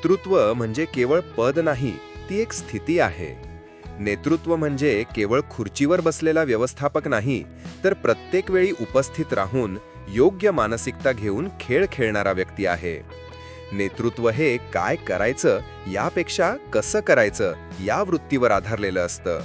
नेतृत्व म्हणजे केवळ पद नाही ती एक स्थिती आहे. नेतृत्व म्हणजे केवळ खुर्चीवर बसलेला व्यवस्थापक नाही तर प्रत्येक वेळी उपस्थित राहून योग्य मानसिकता घेऊन खेळ खेळणारा व्यक्ती आहे. नेतृत्व हे काय करायचं यापेक्षा कसं करायचं या वृत्तीवर आधारलेलं असतं.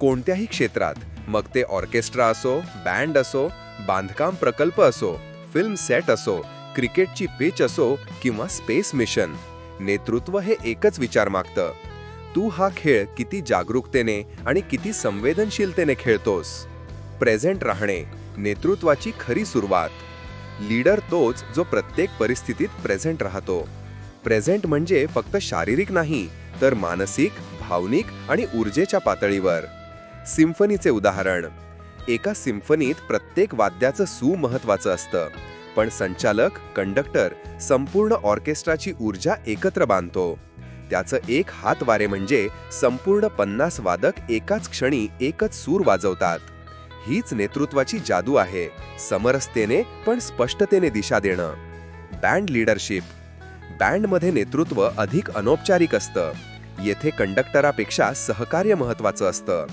कोणत्याही क्षेत्रात मग ते ऑर्केस्ट्रा असो बँड असो बांधकाम प्रकल्प असो फिल्म सेट असो क्रिकेटची पिच असो किंवा स्पेस मिशन नेतृत्व हे एकच विचार मागतं. तू हा खेळ किती जागरूकतेने आणि किती संवेदनशीलतेने खेळतोस. प्रेझेंट राहणे नेतृत्वाची खरी सुरुवात. लीडर तोच जो प्रत्येक परिस्थितीत प्रेझेंट राहतो. प्रेझेंट म्हणजे फक्त शारीरिक नाही तर मानसिक भावनिक आणि ऊर्जेच्या पातळीवर. सिम्फनीचे उदाहरण. एका सिम्फनीत प्रत्येक वाद्याचं सुमहत्वाचं असतं. पण संचालक कंडक्टर संपूर्ण ऑर्केस्ट्राची ऊर्जा एकत्र बांधतो. त्याचं एक हात वारे म्हणजे संपूर्ण पन्नास वादक एकाच क्षणी एकच सूर वाजवतात. हीच नेतृत्वाची जादू आहे समरसतेने पण स्पष्टतेने दिशा देणं. Band leadership. बँडमध्ये नेतृत्व अधिक अनौपचारिक असतं. येथे कंडक्टरापेक्षा सहकार्य महत्वाचं असतं.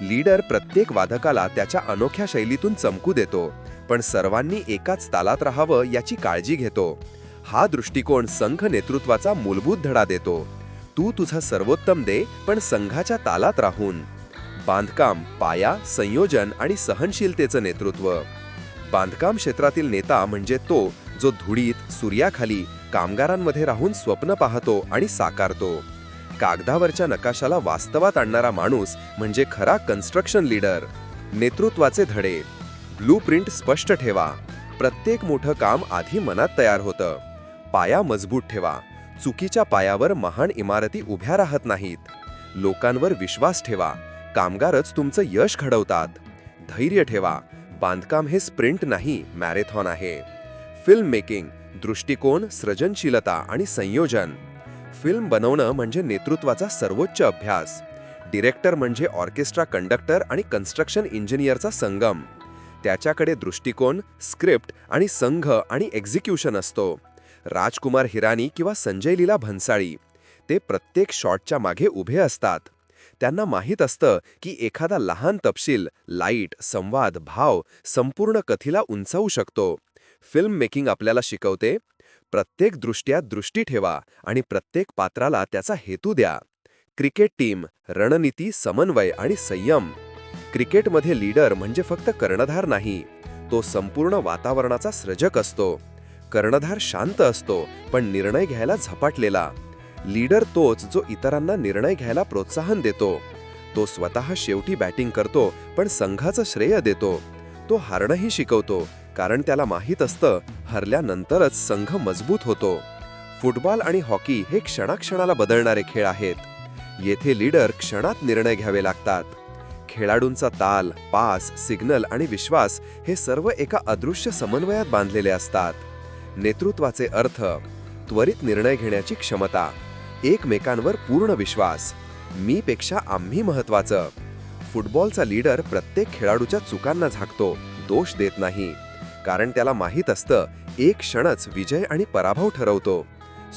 लीडर प्रत्येक वादकाला त्याच्या अनोख्या शैलीतून चमकू देतो. पण सर्वांनी एकाच तालात राहावं याची काळजी घेतो. हा दृष्टिकोन संघ नेतृत्वाचा मूलभूत धडा देतो. तू तुझा सर्वोत्तम दे पण संघाच्या तालात राहून. बांधकाम पाया संयोजन आणि सहनशीलतेचं नेतृत्व. बांधकाम क्षेत्रातील नेता म्हणजे तो जो धुळीत सूर्याखाली कामगारांमध्ये राहून स्वप्न पाहतो आणि साकारतो. कागदावरच्या नकाशाला वास्तवात आणणारा माणूस म्हणजे खरा कन्स्ट्रक्शन लीडर नेतृत्वाचे धडे. ब्लू प्रिंट स्पष्ट ठेवा. प्रत्येक मोठं काम आधी मनात तयार होतं. पाया मजबूत ठेवा. चुकीच्या पायावर महान इमारती उभ्या राहत नाहीत. लोकांवर विश्वास ठेवा. कामगारच तुमचं यश घडवतात. धैर्य ठेवा. बांधकाम हे स्प्रिंट नाही मॅरेथॉन आहे. फिल्म मेकिंग दृष्टिकोन सृजनशीलता आणि संयोजन. फिल्म बनवणं म्हणजे नेतृत्वाचा सर्वोच्च अभ्यास. डिरेक्टर म्हणजे ऑर्केस्ट्रा कंडक्टर आणि कन्स्ट्रक्शन इंजिनियरचा संगम. त्याच्याकडे दृष्टिकोन स्क्रिप्ट आणि संघ आणि एक्झिक्युशन असतो. राजकुमार हिरानी किंवा संजय लीला भन्साळी ते प्रत्येक शॉटच्या मागे उभे असतात. त्यांना माहीत असतं की एखादा लहान तपशील लाइट संवाद भाव संपूर्ण कथीला उंचावू शकतो. फिल्म मेकिंग आपल्याला शिकवते प्रत्येक दृष्ट्यात दृष्टी ठेवा आणि प्रत्येक पात्राला त्याचा हेतू द्या. क्रिकेट टीम रणनीती समन्वय आणि संयम. क्रिकेटमध्ये लीडर म्हणजे फक्त कर्णधार नाही तो संपूर्ण वातावरणाचा सृजक असतो. कर्णधार शांत असतो पण निर्णय घ्यायला झपाटलेला. लीडर तोच जो इतरांना निर्णय घ्यायला प्रोत्साहन देतो. तो स्वतः शेवटी बॅटिंग करतो पण संघाचं श्रेय देतो. तो हारणंही शिकवतो कारण त्याला माहीत असतं हरल्यानंतरच संघ मजबूत होतो. फुटबॉल आणि हॉकी हे क्षणाक्षणाला बदलणारे खेळ आहेत. येथे लीडर क्षणात निर्णय घ्यावे लागतात. खेळाडूंचा ताल पास सिग्नल आणि विश्वास हे सर्व एका अदृश्य समन्वयात बांधलेले असतात. नेतृत्वाचे अर्थ त्वरित निर्णय घेण्याची क्षमता एकमेकांवर पूर्ण विश्वास मी पेक्षा आम्ही महत्वाचं फुटबॉलचा लीडर प्रत्येक खेळाडूच्या चुकांना झाकतो दोष देत नाही. कारण त्याला माहीत असतं एक क्षणच विजय आणि पराभव ठरवतो.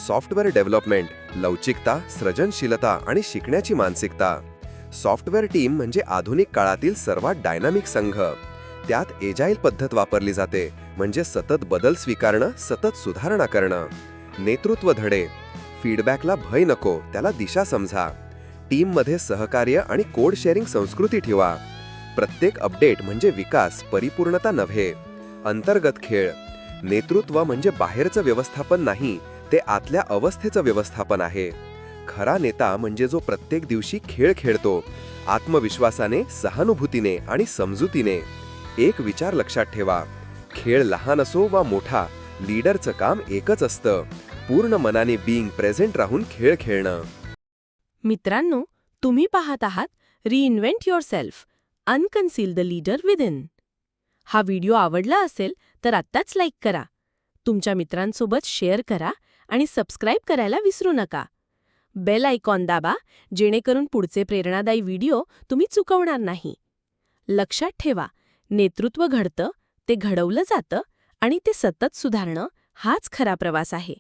सॉफ्टवेअर डेव्हलपमेंट लवचिकता सृजनशीलता आणि शिकण्याची मानसिकता. सॉफ्टवेअर टीम म्हणजे आधुनिक काळातील सर्वात डायनामिक संघ. त्यात एजाईल पद्धत वापरली जाते म्हणजे सतत बदल स्वीकारणं सतत सुधारणा करणं. नेतृत्व धडे. फीडबॅकला भय नको त्याला दिशा समजा. टीममध्ये सहकार्य आणि कोड शेअरिंग संस्कृती ठेवा. प्रत्येक अपडेट म्हणजे विकास परिपूर्णता नव्हे. अंतर्गत खेळ. नेतृत्व म्हणजे बाहेरचं व्यवस्थापन नाही ते आतल्या अवस्थेचं व्यवस्थापन आहे. खरा नेता म्हणजे जो प्रत्येक दिवशी खेळ खेळतो आत्मविश्वासाने सहानुभूतीने आणि समजुतीने. एक विचार लक्षात ठेवा. खेळ लहान असो वा मोठा लीडरचं काम एकच असतं. पूर्ण मनाने बीइंग प्रेझेंट राहून खेळ खेळणं. मित्रांनो तुम्ही पाहत आहात reinvent yourself unconceal the leader within हा व्हिडिओ आवडला असेल तर आत्ताच लाईक करा. तुमच्या मित्रांसोबत शेअर करा आणि सबस्क्राईब करायला विसरू नका. बेल आयकॉन दाबा जेणेकरून पुढचे प्रेरणादायी व्हिडिओ तुम्ही चुकवणार नाही. लक्षात ठेवा नेतृत्व घडतं ते घडवलं जातं आणि ते सतत सुधारणं हाच खरा प्रवास आहे.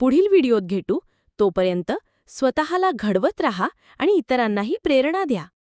पुढील व्हिडिओत भेटू तोपर्यंत स्वतःला घडवत रहा आणि इतरांनाही प्रेरणा द्या.